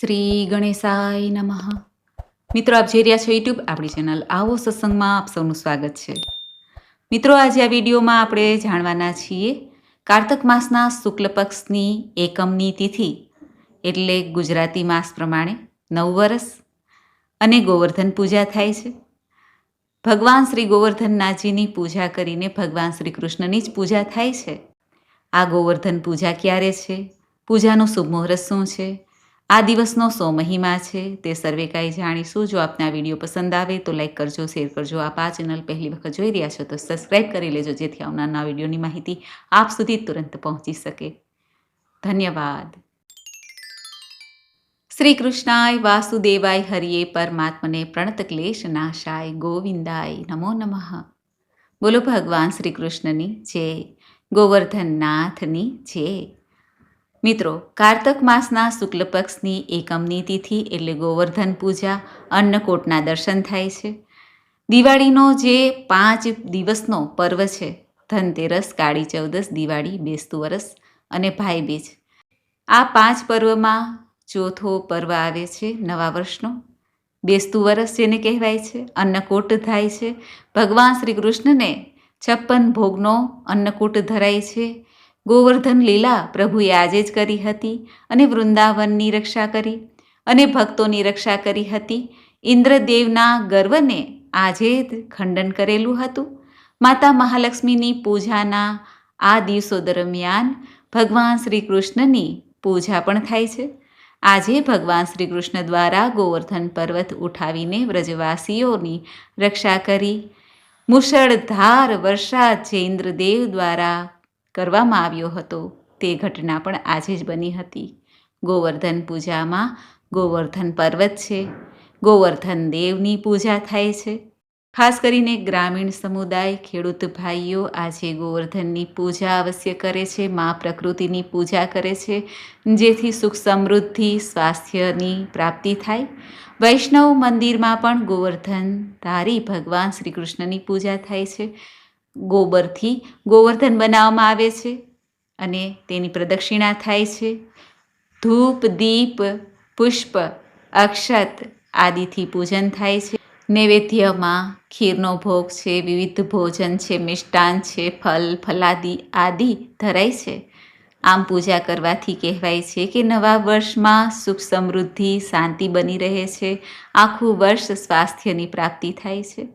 શ્રી ગણેશાય નમઃ. મિત્રો, આપ જોઈ રહ્યા છો યુટ્યુબ આપણી ચેનલ આવો સત્સંગમાં આપ સૌનું સ્વાગત છે. મિત્રો, આજે આ વિડીયોમાં આપણે જાણવાના છીએ કાર્તક માસના શુક્લ પક્ષની એકમની તિથિ, એટલે ગુજરાતી માસ પ્રમાણે નવ વર્ષ અને ગોવર્ધન પૂજા થાય છે. ભગવાન શ્રી ગોવર્ધનનાથજીની પૂજા કરીને ભગવાન શ્રી કૃષ્ણની જ પૂજા થાય છે. આ ગોવર્ધન પૂજા ક્યારે છે? પૂજાનું શુભ મુહૂર્ત શું છે? આ દિવસનો સો મહિમા છે. તે સર્વે કાંઈ જાણીશું. જો આપને આ વીડિયો પસંદ આવે તો લાઈક કરજો, શેર કરજો. આપ આ ચેનલ પહેલી વખત જોઈ રહ્યા છો તો સબસ્ક્રાઈબ કરી લેજો, જેથી આવનારના વિડીયોની માહિતી આપ સુધી તુરંત પહોંચી શકે. ધન્યવાદ. શ્રી કૃષ્ણાય વાસુદેવાય હરિયે પરમાત્મને પ્રણત ક્લેશ નાશાય ગોવિંદાય નમો નમઃ. બોલો ભગવાન શ્રી કૃષ્ણની જય. ગોવર્ધનનાથની જય. મિત્રો, કાર્તક માસના શુક્લ પક્ષની એકમની તિથિ એટલે ગોવર્ધન પૂજા, અન્નકોટના દર્શન થાય છે. દિવાળીનો જે પાંચ દિવસનો પર્વ છે, ધનતેરસ, કાળી ચૌદસ, દિવાળી, બેસતું વરસ અને ભાઈબીજ આ પાંચ પર્વમાં ચોથો પર્વ આવે છે, નવા વર્ષનો. બેસતું વરસ જેને કહેવાય છે, અન્નકૂટ થાય છે. ભગવાન શ્રી કૃષ્ણને છપ્પન ભોગનો અન્નકૂટ ધરાય છે. ગોવર્ધન લીલા પ્રભુએ આજે જ કરી હતી અને વૃંદાવનની રક્ષા કરી અને ભક્તોની રક્ષા કરી હતી. ઇન્દ્રદેવના ગર્વને આજે જ ખંડન કરેલું હતું. માતા મહાલક્ષ્મીની પૂજાના આ દિવસો દરમિયાન ભગવાન શ્રી કૃષ્ણની પૂજા પણ થાય છે. આજે ભગવાન શ્રી કૃષ્ણ દ્વારા ગોવર્ધન પર્વત ઉઠાવીને વ્રજવાસીઓની રક્ષા કરી. મુશળધાર વરસાદ જે ઇન્દ્રદેવ દ્વારા કરવામાં આવ્યો હતો. તે ઘટના પણ આજે જ બની હતી. ગોવર્ધન પૂજામાં ગોવર્ધન પર્વત છે. ગોવર્ધન દેવની પૂજા થાય છે. ખાસ કરીને ગ્રામીણ સમુદાય, ખેડૂત ભાઈઓ આજે ગોવર્ધનની પૂજા અવશ્ય કરે છે, મા પ્રકૃતિની પૂજા કરે છે, જેથી સુખ સમૃદ્ધિ, સ્વાસ્થ્યની પ્રાપ્તિ થાય. વૈષ્ણવ મંદિરમાં પણ ગોવર્ધન, ધારી ભગવાન શ્રી કૃષ્ણની પૂજા થાય છે. ગોબરથી ગોવર્ધન બનાવવામાં આવે છે અને તેની પ્રદક્ષિણા થાય છે. ધૂપ, દીપ, પુષ્પ, અક્ષત આદિથી પૂજન થાય છે. નૈવેદ્યમાં ખીરનો ભોગ છે, વિવિધ ભોજન છે, મિષ્ટાન છે, ફલ, ફલાદી આદિ ધરાય છે. આમ પૂજા કરવાથી કહેવાય છે કે નવા વર્ષમાં સુખ સમૃદ્ધિ, શાંતિ બની રહે છે. આખું વર્ષ સ્વાસ્થ્યની પ્રાપ્તિ થાય છે.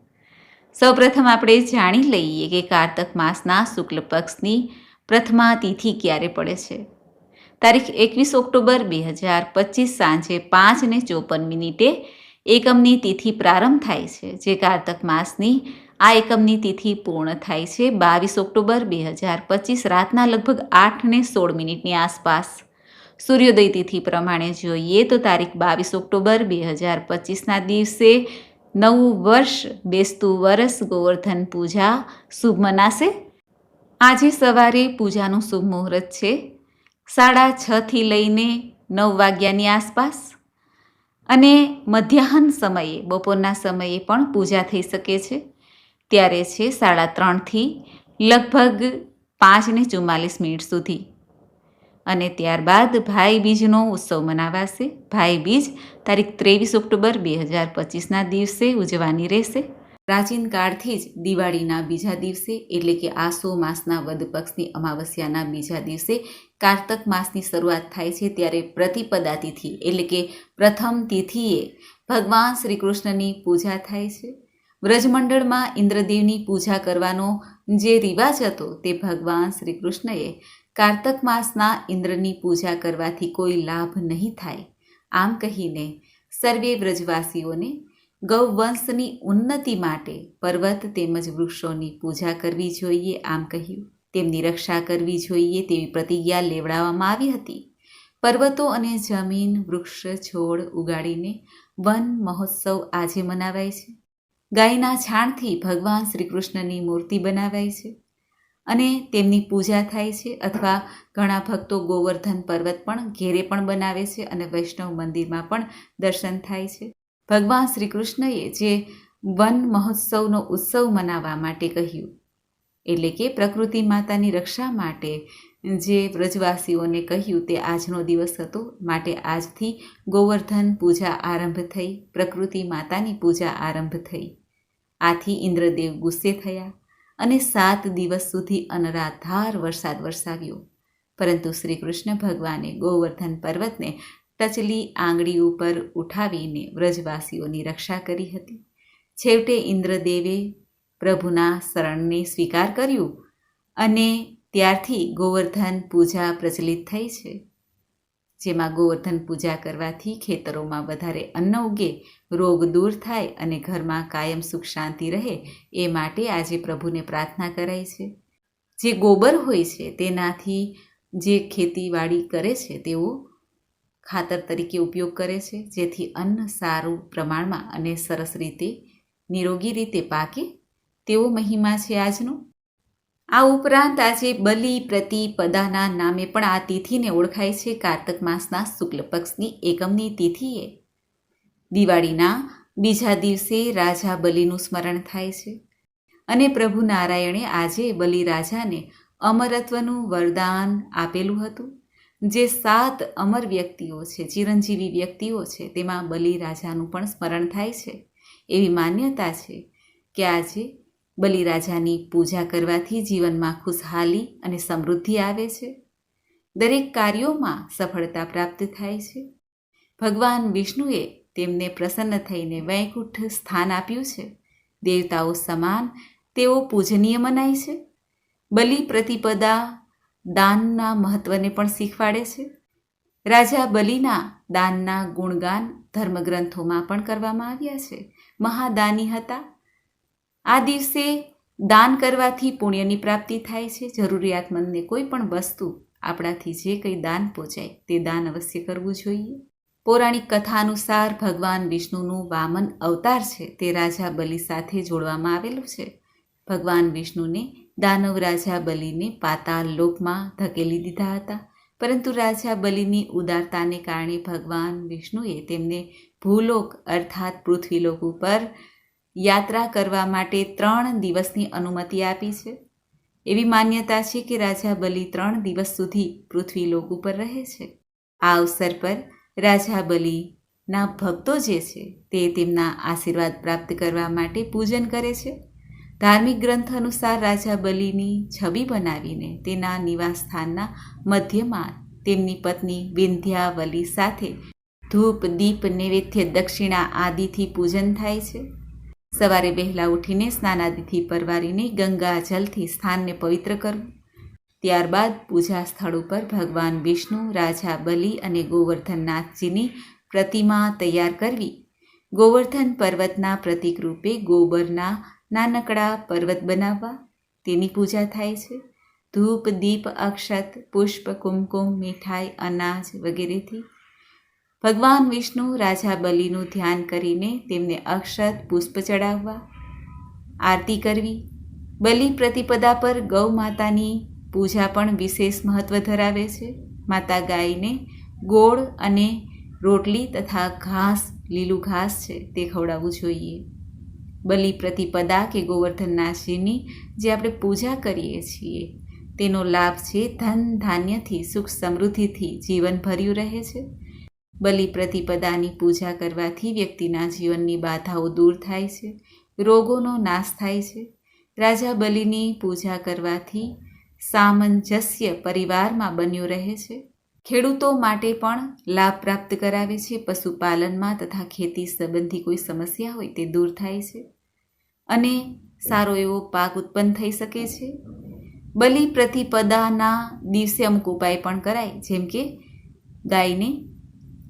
સૌપ્રથમ આપણે જાણી લઈએ કે કારતક માસના શુક્લ પક્ષની પ્રથમા તિથિ ક્યારે પડે છે. તારીખ એકવીસ ઓક્ટોબર બે હજાર પચીસ સાંજે પાંચ ને ચોપન મિનિટે એકમની તિથિ પ્રારંભ થાય છે, જે કારતક માસની આ એકમની તિથિ પૂર્ણ થાય છે બાવીસ ઓક્ટોબર બે હજાર પચીસ રાતના લગભગ આઠ ને સોળ મિનિટની આસપાસ. સૂર્યોદય તિથિ પ્રમાણે જોઈએ તો તારીખ બાવીસ ઓક્ટોબર બે હજાર પચીસના દિવસે નવું વર્ષ બેસતું વર્ષ ગોવર્ધન પૂજા શુભ મનાશે. આજે સવારે પૂજાનું શુભ મુહૂર્ત છે. સાડા છથી લઈને નવ વાગ્યાની આસપાસ. અને મધ્યાહન સમયે, બપોરના સમયે પણ પૂજા થઈ શકે છે. ત્યારે છે સાડા ત્રણથી લગભગ પાંચ ને ચુમ્માલીસ મિનિટ સુધી. અને ત્યારબાદ ભાઈ બીજનો ઉત્સવ મનાવાશે. ભાઈ બીજ તારીખ ત્રેવીસ ઓક્ટોબર બે હજાર પચીસના દિવસે ઉજવાની રહેશે. પ્રાચીન કાળથી જ દિવાળીના બીજા દિવસે એટલે કે આસો માસના વદ પક્ષની અમાવસ્યાના બીજા દિવસે કાર્તક માસની શરૂઆત થાય છે ત્યારે પ્રતિપદા તિથિ એટલે કે પ્રથમ તિથિએ ભગવાન શ્રી કૃષ્ણની પૂજા થાય છે. વ્રજમંડળમાં ઇન્દ્રદેવની પૂજા કરવાનો જે રિવાજ હતો તે ભગવાન શ્રી કૃષ્ણએ કાર્તક માસના ઇન્દ્રની પૂજા કરવાથી કોઈ લાભ નહીં થાય. આમ કહીને સર્વે વ્રજવાસીઓને ગૌવંશની ઉન્નતિ માટે પર્વત તેમજ વૃક્ષોની પૂજા કરવી જોઈએ આમ કહ્યું. તેમની રક્ષા કરવી જોઈએ તેવી પ્રતિજ્ઞા લેવડાવવામાં આવી હતી. પર્વતો અને જમીન, વૃક્ષ, છોડ ઉગાડીને વન મહોત્સવ આજે મનાવાય છે. ગાયના છાણથી ભગવાન શ્રી કૃષ્ણની મૂર્તિ બનાવાય છે. અને તેમની પૂજા થાય છે અથવા ઘણા ભક્તો ગોવર્ધન પર્વત પણ ઘેરે પણ બનાવે છે અને વૈષ્ણવ મંદિરમાં પણ દર્શન થાય છે. ભગવાન શ્રી કૃષ્ણએ જે વન મહોત્સવનો ઉત્સવ મનાવવા માટે કહ્યું, એટલે કે પ્રકૃતિ માતાની રક્ષા માટે જે વ્રજવાસીઓને કહ્યું તે આજનો દિવસ હતો, માટે આજથી ગોવર્ધન પૂજા આરંભ થઈ, પ્રકૃતિ માતાની પૂજા આરંભ થઈ. આથી ઇન્દ્રદેવ ગુસ્સે થયા. અને સાત દિવસ સુધી અનરાધાર વરસાદ વરસાવ્યો. પરંતુ શ્રી કૃષ્ણ ભગવાને ગોવર્ધન પર્વતને ટચલી આંગળી ઉપર ઉઠાવીને વ્રજવાસીઓની રક્ષા કરી હતી. છેવટે ઇન્દ્રદેવે પ્રભુના શરણને સ્વીકાર કર્યું અને ત્યારથી ગોવર્ધન પૂજા પ્રચલિત થઈ છે. જેમાં ગોવર્ધન પૂજા કરવાથી ખેતરોમાં વધારે અન્ન ઉગે, રોગ દૂર થાય અને ઘરમાં કાયમ સુખ શાંતિ રહે એ માટે આજે પ્રભુને પ્રાર્થના કરાય છે. જે ગોબર હોય છે તેનાથી જે ખેતીવાડી કરે છે તેઓ ખાતર તરીકે ઉપયોગ કરે છે, જેથી અન્ન સારું પ્રમાણમાં અને સરસ રીતે, નિરોગી રીતે પાકે. તેવો મહિમા છે આજનો. આ ઉપરાંત આજે બલિ પ્રતિપદાના નામે પણ આ તિથિને ઓળખાય છે. કારતક માસના શુક્લ પક્ષની એકમની તિથિએ દિવાળીના બીજા દિવસે રાજા બલિનું સ્મરણ થાય છે અને પ્રભુ નારાયણે આજે બલિ રાજાને અમરત્વનું વરદાન આપેલું હતું. જે સાત અમર વ્યક્તિઓ છે, ચિરંજીવી વ્યક્તિઓ છે, તેમાં બલિ રાજાનું પણ સ્મરણ થાય છે. એવી માન્યતા છે કે આજે બલિરાજાની પૂજા કરવાથી જીવનમાં ખુશહાલી અને સમૃદ્ધિ આવે છે. દરેક કાર્યોમાં સફળતા પ્રાપ્ત થાય છે. ભગવાન વિષ્ણુએ તેમને પ્રસન્ન થઈને વૈકુંઠ સ્થાન આપ્યું છે. દેવતાઓ સમાન, તેઓ પૂજનીય મનાય છે. બલિ પ્રતિપદા દાનના મહત્વને પણ શીખવાડે છે. રાજા બલિના દાનના ગુણગાન ધર્મગ્રંથોમાં પણ કરવામાં આવ્યા છે. મહાદાની હતા. આ દિવસે દાન કરવાથી પુણ્યની પ્રાપ્તિ થાય છે. જરૂરિયાતમંદને કોઈ પણ વસ્તુ આપણાથી જે કંઈ દાન પહોંચાય તે દાન અવશ્ય કરવું જોઈએ. પૌરાણિક કથા અનુસાર ભગવાન વિષ્ણુનું વામન અવતાર છે તે રાજા બલિ સાથે જોડવામાં આવેલું છે. ભગવાન વિષ્ણુને દાનવ રાજા બલિને પાતાળ લોકમાં ધકેલી દીધા હતા. પરંતુ રાજા બલિની ઉદારતાને કારણે ભગવાન વિષ્ણુએ તેમને ભૂલોક અર્થાત પૃથ્વીલોક ઉપર યાત્રા કરવા માટે ત્રણ દિવસની અનુમતિ આપી છે. એવી માન્યતા છે કે રાજા બલિ ત્રણ દિવસ સુધી પૃથ્વીલોક ઉપર રહે છે. આ અવસર પર રાજા બલિના ભક્તો જે છે તે તેમના આશીર્વાદ પ્રાપ્ત કરવા માટે પૂજન કરે છે. ધાર્મિક ગ્રંથ અનુસાર રાજા બલિની છબી બનાવીને તેના નિવાસ સ્થાનના મધ્યમાં તેમની પત્ની વિંધ્યાવલી સાથે ધૂપ, દીપ, નૈવેદ્ય, દક્ષિણા આદિથી પૂજન થાય છે. સવારે વહેલા ઉઠીને સ્નાનાદિથી પરવારીને ગંગા જલથી સ્થાનને પવિત્ર કરવું ત્યારબાદ પૂજા સ્થળ ઉપર ભગવાન વિષ્ણુ, રાજા બલિ અને ગોવર્ધનનાથજીની પ્રતિમા તૈયાર કરવી. ગોવર્ધન પર્વતના પ્રતિકરૂપે ગોબરના નાનકડા પર્વત બનાવવા. તેની પૂજા થાય છે. ધૂપ, દીપ, અક્ષત, પુષ્પ, કુમકુમ, મીઠાઈ, અનાજ વગેરેથી ભગવાન વિષ્ણુ રાજા બલિનું ધ્યાન કરીને તેમને અક્ષત પુષ્પ ચડાવવા, આરતી કરવી, બલિ પ્રતિપદા પર ગૌ માતાની પૂજા પણ વિશેષ મહત્વ ધરાવે છે. માતા ગાયને ગોળ અને રોટલી તથા ઘાસ, લીલું ઘાસ છે તે ખવડાવવું જોઈએ. બલિ પ્રતિપદા કે ગોવર્ધનનાથજીની જે આપણે પૂજા કરીએ છીએ, તેનો લાભ છે ધન ધાન્યથી, સુખ સમૃદ્ધિથી જીવન ભર્યું રહે છે. બલિ પ્રતિપદાની પૂજા કરવાથી વ્યક્તિના જીવનની બાધાઓ દૂર થાય છે, રોગોનો નાશ થાય છે. રાજા બલિની પૂજા કરવાથી સામંજસ્ય પરિવારમાં બન્યું રહે છે. ખેડૂતો માટે પણ લાભ પ્રાપ્ત કરાવે છે. પશુપાલનમાં તથા ખેતી સંબંધી કોઈ સમસ્યા હોય તે દૂર થાય છે અને સારો એવો પાક ઉત્પન્ન થઈ શકે છે. બલિ પ્રતિપદાના દિવસે અમુક ઉપાય પણ કરાય, જેમ કે ગાયને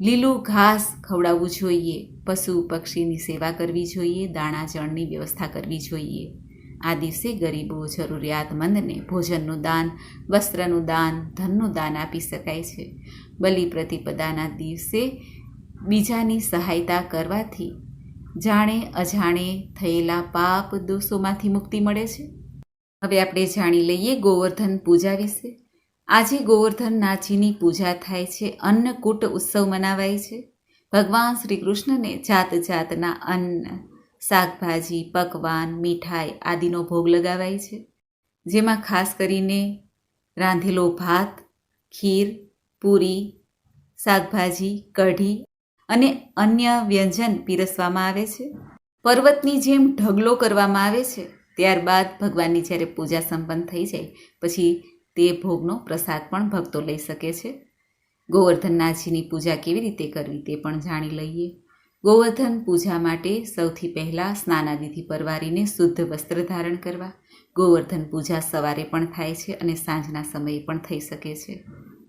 લીલું ઘાસ ખવડાવવું જોઈએ, પશુ પક્ષીની સેવા કરવી જોઈએ, દાણા જળની વ્યવસ્થા કરવી જોઈએ. આ દિવસે ગરીબો જરૂરિયાતમંદને ભોજનનું દાન, વસ્ત્રનું દાન, ધનનું દાન આપી શકાય છે. બલિ પ્રતિપદાના દિવસે બીજાની સહાયતા કરવાથી જાણે અજાણે થયેલા પાપ દોષોમાંથી મુક્તિ મળે છે. હવે આપણે જાણી લઈએ ગોવર્ધન પૂજા વિશે. આજે ગોવર્ધનનાથજીની પૂજા થાય છે, અન્નકૂટ ઉત્સવ મનાવાય છે. ભગવાન શ્રી કૃષ્ણને જાત જાતના અન્ન, શાકભાજી, પકવાન, મીઠાઈ આદિનો ભોગ લગાવાય છે. જેમાં ખાસ કરીને રાંધેલો ભાત, ખીર, પૂરી, શાકભાજી, કઢી અને અન્ય વ્યંજન પીરસવામાં આવે છે. પર્વતની જેમ ઢગલો કરવામાં આવે છે, ત્યારબાદ ભગવાનની જ્યારે પૂજા સંપન્ન થઈ જાય, પછી તે ભોગનો પ્રસાદ પણ ભક્તો લઈ શકે છે. ગોવર્ધનનાથજીની પૂજા કેવી રીતે કરવી તે પણ જાણી લઈએ. ગોવર્ધન પૂજા માટે સૌથી પહેલાં સ્નાનાદિથી પરવારીને શુદ્ધ વસ્ત્ર ધારણ કરવા. ગોવર્ધન પૂજા સવારે પણ થાય છે અને સાંજના સમયે પણ થઈ શકે છે.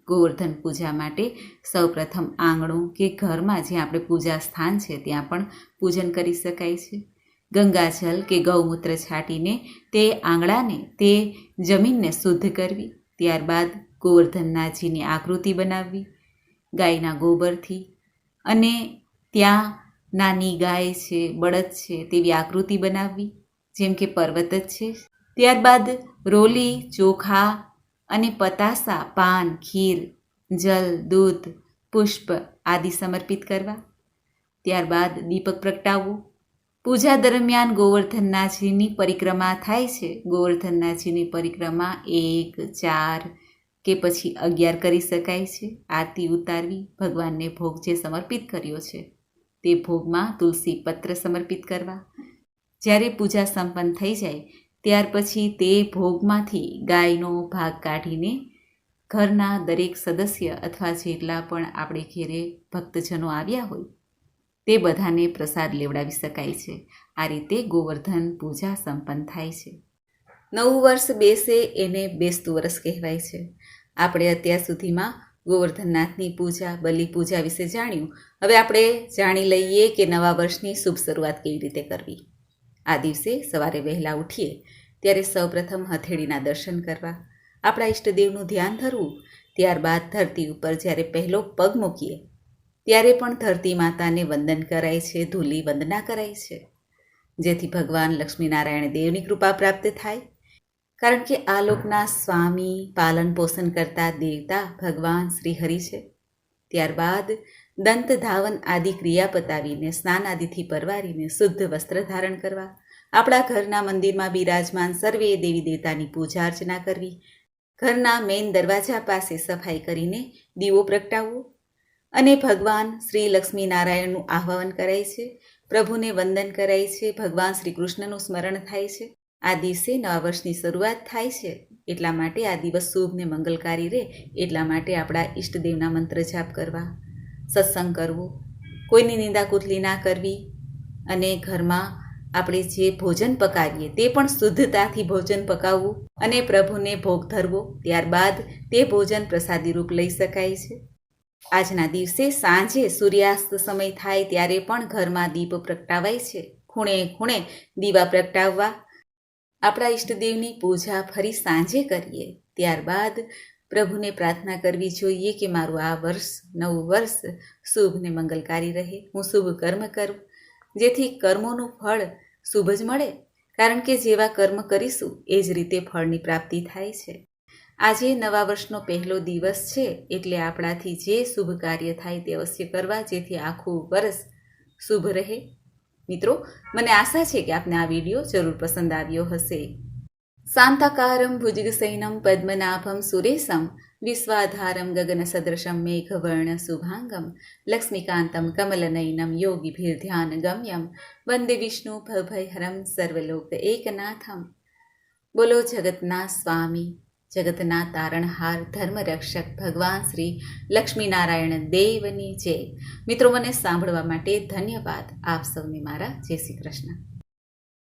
ગોવર્ધન પૂજા માટે સૌપ્રથમ આંગણું કે ઘરમાં જ્યાં આપણે પૂજા સ્થાન છે ત્યાં પણ પૂજન કરી શકાય છે. ગંગાજલ કે ગૌમૂત્ર છાંટીને તે આંગણાને તે જમીનને શુદ્ધ કરવી. ત્યારબાદ ગોવર્ધનનાથજીની આકૃતિ બનાવવી ગાયના ગોબરથી. અને ત્યાં નાની ગાય છે, બળદ છે તેવી આકૃતિ બનાવવી, જેમ કે પર્વત જ છે. ત્યારબાદ રોલી, ચોખા અને પતાસા, પાન, ખીર, જલ, દૂધ, પુષ્પ આદિ સમર્પિત કરવા. ત્યારબાદ દીપક પ્રગટાવવું. પૂજા દરમિયાન ગોવર્ધનનાથજીની પરિક્રમા થાય છે. ગોવર્ધનનાથજીની પરિક્રમા એક, ચાર કે પછી અગિયાર કરી શકાય છે. આરતી ઉતારવી ભગવાનને ભોગ જે સમર્પિત કર્યો છે, તે ભોગમાં તુલસી પત્ર સમર્પિત કરવા. જ્યારે પૂજા સંપન્ન થઈ જાય, ત્યાર પછી તે ભોગમાંથી ગાયનો ભાગ કાઢીને ઘરના દરેક સદસ્ય અથવા જેટલા પણ આપણે ઘેરે ભક્તજનો આવ્યા હોય તે બધાને પ્રસાદ લેવડાવી શકાય છે. આ રીતે ગોવર્ધન પૂજા સંપન્ન થાય છે. નવું વર્ષ બેસે એને બેસતું વર્ષ કહેવાય છે. આપણે અત્યાર સુધીમાં ગોવર્ધનનાથની પૂજા, બલિ પૂજા વિશે જાણ્યું. હવે આપણે જાણી લઈએ કે નવા વર્ષની શુભ શરૂઆત કેવી રીતે કરવી. આ દિવસે સવારે વહેલા ઉઠીએ, ત્યારે સૌપ્રથમ હથેળીના દર્શન કરવા. આપણા ઈષ્ટદેવનું ધ્યાન ધરવું. ત્યારબાદ ધરતી ઉપર જ્યારે પહેલો પગ મૂકીએ ત્યારે પણ ધરતી માતાને વંદન કરાય છે, ધૂલી વંદના કરાય છે. જેથી ભગવાન લક્ષ્મીનારાયણ દેવની કૃપા પ્રાપ્ત થાય. કારણ કે આ લોકના સ્વામી પાલન પોષણ કરતા દેવતા ભગવાન શ્રી હરિ છે. ત્યારબાદ દંત ધાવન આદિ ક્રિયા પતાવીને સ્નાન આદિથી પરવારીને શુદ્ધ વસ્ત્ર ધારણ કરવા, આપણા ઘરના મંદિરમાં બિરાજમાન સર્વે દેવી દેવતાની પૂજા અર્ચના કરવી, ઘરના મેઇન દરવાજા પાસે સફાઈ કરીને દીવો પ્રગટાવવો અને ભગવાન શ્રી લક્ષ્મીનારાયણનું આહ્વાન કરાય છે. પ્રભુને વંદન કરાય છે. ભગવાન શ્રી કૃષ્ણનું સ્મરણ થાય છે. આ દિવસે નવા વર્ષની શરૂઆત થાય છે. એટલા માટે આ દિવસ શુભ ને મંગલકારી રહે. એટલા માટે આપણા ઈષ્ટદેવના મંત્ર જાપ કરવા. સત્સંગ કરવો. કોઈની નિંદા કુતલી ના કરવી. અને ઘરમાં આપણે જે ભોજન પકાવીએ તે પણ શુદ્ધતાથી ભોજન પકાવવું. અને પ્રભુને ભોગ ધરવો. ત્યારબાદ તે ભોજન પ્રસાદી રૂપ લઈ શકાય છે. આજના દિવસે સાંજે સૂર્યાસ્ત સમય થાય ત્યારે પણ ઘરમાં દીપ પ્રગટાવાય છે. ખૂણે ખૂણે દીવા પ્રગટાવવા. આપણા ઈષ્ટદેવની પૂજા ફરી સાંજે કરીએ. ત્યારબાદ પ્રભુને પ્રાર્થના કરવી જોઈએ કે મારું આ વર્ષ, નવું વર્ષ શુભ ને મંગલકારી રહે. હું શુભ કર્મ કરું. જેથી કર્મોનું ફળ શુભ જ મળે. કારણ કે જેવા કર્મ કરીશું, એ જ રીતે ફળની પ્રાપ્તિ થાય છે. આજે નવા વર્ષનો પહેલો દિવસ છે એટલે આપણાથી જે શુભ કાર્ય થાય તે અવશ્ય કરવા, જેથી આખું વર્ષ શુભ રહે. મિત્રો, મને આશા છે કે આપને આ વીડિયો જરૂર પસંદ આવ્યો હશે. શાંતાકારમ ભુજગસૈનમ પદ્મનાભમ સુરેશમ વિશ્વાધારમ ગગનસદૃશમ મેઘવર્ણ શુભાંગમ લક્ષ્મીકાંતમ કમલનયનમ યોગીભીર્ધ્યાન ગમ્યમ વંદે વિષ્ણુ ભયહરમ સર્વલોક એકનાથમ. બોલો જગતના સ્વામી જગતના તારણહાર ધર્મરક્ષક ભગવાન શ્રી લક્ષ્મીનારાયણ દેવની જય. મિત્રો, મને સાંભળવા માટે ધન્યવાદ. આપ સૌને મારા જય શ્રી કૃષ્ણ.